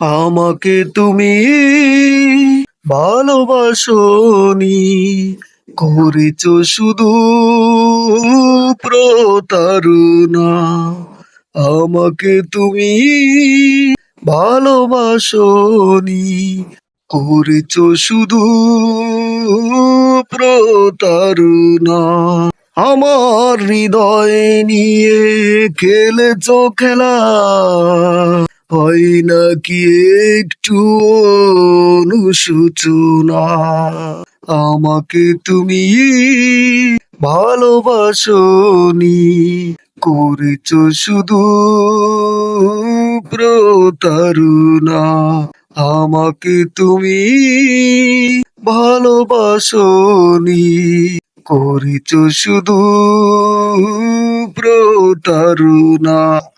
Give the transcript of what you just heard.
আমাকে তুমি ভালোবাসনি করেছ শুধু প্রতারণা। আমাকে তুমি ভালোবাসনি করেছ শুধু প্রতারণা। আমার হৃদয় নিয়ে খেলেছ খেলা। হয় নাকি একটু অনুশোচনা? আমাকে তুমি ভালোবাসনি করেছ শুধু প্রতারণা। আমাকে তুমি ভালোবাসনি করেছ শুধু প্রতারণা।